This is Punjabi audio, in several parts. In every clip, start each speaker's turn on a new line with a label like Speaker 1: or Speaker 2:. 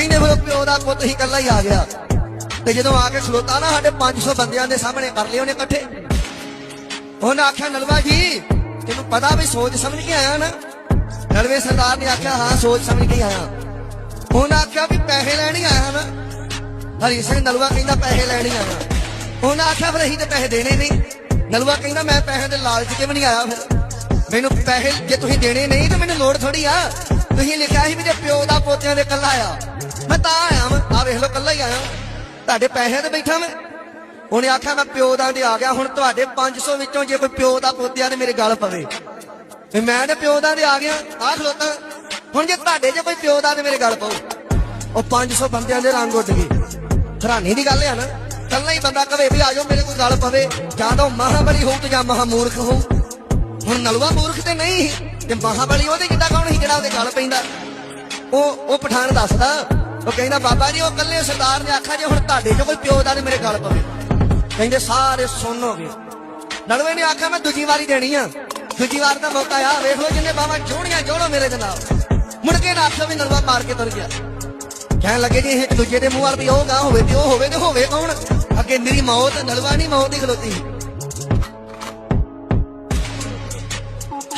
Speaker 1: ਕਹਿੰਦੇ ਫਿਰ ਪਿਓ ਦਾ ਪੁੱਤ ਹੀ ਇਕੱਲਾ ਹੀ ਆ ਗਿਆ। ਤੇ ਜਦੋਂ ਆ ਕੇ ਖਲੋਤਾ ਨਾ ਸਾਡੇ 500 ਬੰਦਿਆਂ ਦੇ ਸਾਹਮਣੇ ਕਰ ਲਏ ਉਹਨੇ ਇਕੱਠੇ। ਉਹਨੇ ਆਖਿਆ, ਨਲਵਾ ਜੀ, ਤੈਨੂੰ ਪਤਾ ਵੀ ਸੋਚ ਸਮਝ ਕੇ ਆਇਆ ਨਾ? ਨਲਵੇ ਸਰਦਾਰ ਨੇ ਆਖਿਆ, ਹਾਂ, ਸੋਚ ਸਮਝ ਕੇ ਆਇਆ। ਉਹਨੇ ਆਖਿਆ ਵੀ ਪੈਸੇ ਲੈਣ ਹੀ ਆਇਆ ਨਾ। ਹਰੀ ਸਿੰਘ ਨਲਵਾ ਕਹਿੰਦਾ, ਪੈਸੇ ਲੈਣ ਹੀ ਆਇਆ। ਉਹਨੇ ਆਖਿਆ, ਫਿਰ ਅਸੀਂ ਤੇ ਪੈਸੇ ਦੇਣੇ ਨਹੀਂ। ਨਲਵਾ ਕਹਿੰਦਾ, ਮੈਂ ਪੈਸੇ ਦੇ ਲਾਲਚ ਕੇ ਵੀ ਨਹੀਂ ਆਇਆ ਫਿਰ? ਮੈਨੂੰ ਪੈਸੇ ਜੇ ਤੁਸੀਂ ਦੇਣੇ ਨਹੀਂ, ਤਾਂ ਮੈਨੂੰ ਲੋੜ ਥੋੜੀ ਆ। ਤੁਸੀਂ ਲਿਖਿਆ ਸੀ ਵੀ ਜੇ ਪਿਓ ਦਾ ਪੋਤਿਆਂ ਦੇ ਕੱਲਾ ਆ। ਮੈਂ ਤਾਂ ਆਇਆ ਮੈਂ ਆ ਵੇਖ ਲਓ ਕੱਲਾ ਹੀ ਆਇਆ ਤੁਹਾਡੇ ਪੈਸੇ ਤੇ ਬੈਠਾ ਮੈਂ ਉਹਨੇ ਆਖਿਆ, ਮੈਂ ਪਿਓ ਦਾ ਤੇ ਆ ਗਿਆ। ਹੁਣ ਤੁਹਾਡੇ 500 ਵਿੱਚੋਂ ਜੇ ਕੋਈ ਪਿਓ ਦਾ ਪੋਤਿਆਂ ਦੇ ਮੇਰੇ ਗੱਲ ਪਵੇ। ਤੇ ਮੈਂ ਤੇ ਪਿਓ ਦਾ ਤੇ ਆ ਗਿਆ। ਆ ਖਲੋਤਾ। ਹੁਣ ਜੇ ਤੁਹਾਡੇ ਜੇ ਕੋਈ ਪਿਓ ਦਾ ਤੇ ਮੇਰੇ ਗੱਲ ਪਾਓ ਉਹ 500 ਬੰਦਿਆਂ ਦੇ ਰੰਗ ਉੱਡ ਗਏ। ਹੈਰਾਨੀ ਦੀ ਗੱਲ ਆ ਨਾ। ਕੱਲਾ ਹੀ ਬੰਦਾ ਕਵੇ ਵੀ ਆਜੋ ਮੇਰੇ ਕੋਈ ਗੱਲ ਪਵੇ। ਜਾਂ ਤਾਂ ਉਹ ਮਹਾਬਲੀ ਹੋਊ ਤੇ ਜਾਂ ਮਹਾਮੂਰਖ ਹੋਊ। ਹੁਣ ਨਲਵਾ ਮੂਰਖ ਤੇ ਨਹੀਂ ਸੀ ਤੇ ਮਹਾਬਲੀ ਉਹਦੇ ਜਿੱਦਾਂ ਕੌਣ ਸੀ ਜਿਹੜਾ ਉਹਦੇ ਗਲ ਪੈਂਦਾ? ਉਹ ਉਹ ਪਠਾਨ ਦੱਸਦਾ, ਉਹ ਕਹਿੰਦਾ, ਬਾਬਾ ਜੀ, ਉਹ ਕੱਲੇ ਸਰਦਾਰ ਨੇ ਆਖਿਆ ਜੇ ਹੁਣ ਤੁਹਾਡੇ 'ਚ ਕੋਈ ਪਿਓ ਦਾ ਤੇ ਮੇਰੇ ਗਲ ਪਵੇ। ਕਹਿੰਦੇ, ਸਾਰੇ ਸੁਣ ਹੋ ਗਏ। ਨਲਵੇ ਨੇ ਆਖਿਆ, ਮੈਂ ਦੂਜੀ ਵਾਰੀ ਦੇਣੀ ਆ। ਦੂਜੀ ਵਾਰ ਦਾ ਮੌਕਾ ਆ, ਵੇਖ ਲਓ ਜਿੰਨੇ ਬਾਬਾ ਜੋੜੀਆਂ ਜੋੜੋ ਮੇਰੇ ਦੇ ਨਾਲ। ਮੁੜ ਕੇ ਨਾ ਆਖਿਆ ਵੀ ਨਲਵਾ ਮਾਰ ਕੇ ਤੁਰ ਗਿਆ। ਕਹਿਣ ਲੱਗੇ ਜੀ ਇੱਕ ਦੂਜੇ ਦੇ ਮੂੰਹ ਵੱਲ ਵੀ ਉਹ ਗਾਂ ਹੋਵੇ ਤੇ ਉਹ ਹੋਵੇ ਤੇ ਹੋਵੇ ਕੌਣ? ਅੱਗੇ ਮੇਰੀ ਮੌਤ ਨਲਵਾ ਨਹੀਂ ਮੌਤ ਹੀ ਖਲੋਤੀ।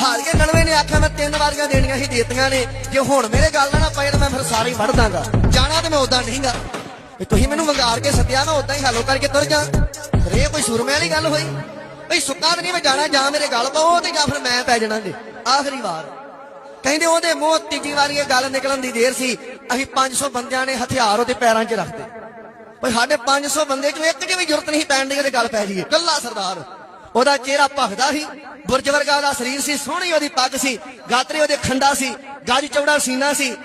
Speaker 1: ਸੀ। ਹਾਰ ਕੇ ਨੇ ਆਖਿਆ ਮੈਂ ਤਿੰਨ ਵਾਰੀਆਂ ਦੇਣੀਆਂ ਸੀ ਦੇਤੀਆਂ ਨੇ। ਜੇ ਹੁਣ ਮੇਰੇ ਗੱਲ ਨਾ ਪਏ ਤਾਂ ਮੈਂ ਫਿਰ ਸਾਰੇ ਹੀ ਵੜ ਦਾਂਗਾ। ਜਾਣਾ ਤੇ ਮੈਂ ਉਦਾਂ ਨਹੀਂਗਾ। ਵੀ ਤੁਸੀਂ ਮੈਨੂੰ ਵੰਗਾਰ ਕੇ ਸੱਦਿਆ, ਮੈਂ ਉਦਾਂ ਹੀ ਹੱਲੋ ਕਰਕੇ ਤੁਰ ਜਾ। ਫਿਰ ਇਹ ਕੋਈ ਸੁਰਮੇ ਵਾਲੀ ਗੱਲ ਹੋਈ? ਭਈ ਸੁੱਕਾ ਨਹੀਂ ਮੈਂ ਜਾਣਾ, ਜਾਂ ਮੇਰੇ ਗੱਲ ਪਾਓ ਤੇ ਜਾਂ ਫਿਰ ਮੈਂ ਪੈ ਜਾਣਾ ਜੀ। ਆਖਰੀ ਵਾਰ। ਕਹਿੰਦੇ ਉਹਦੇ ਮੂੰਹ ਤੀਜੀ ਵਾਰੀ ਇਹ ਗੱਲ ਨਿਕਲਣ ਦੀ ਦੇਰ ਸੀ। ਅਸੀਂ 500 ਬੰਦਿਆਂ ਨੇ ਹਥਿਆਰ ਉਹਦੇ ਪੈਰਾਂ 'ਚ ਰੱਖਦੇ ਭਈ ਸਾਡੇ 500 ਬੰਦੇ 'ਚੋਂ ਇੱਕ ਦੀ ਵੀ ਜ਼ਰੂਰਤ ਨਹੀਂ ਪੈਣ ਦੀ ਗੱਲ ਪੈ ਜੀਏ ਕੱਲਾ ਸਰਦਾਰ। ਉਹਦਾ ਚਿਹਰਾ ਭਖਦਾ ਸੀ, ਬੁਰਜ ਵਰਗਾ ਉਹਦਾ ਸਰੀਰ ਸੀ, ਸੋਹਣੀ ਉਹਦੀ ਪੱਗ ਸੀ, ਗਾਤਰੇ ਉਹਦੇ ਖੰਡਾ ਸੀ, ਗੱਜ ਚੌੜਾ ਸੀਨਾ ਸੀ।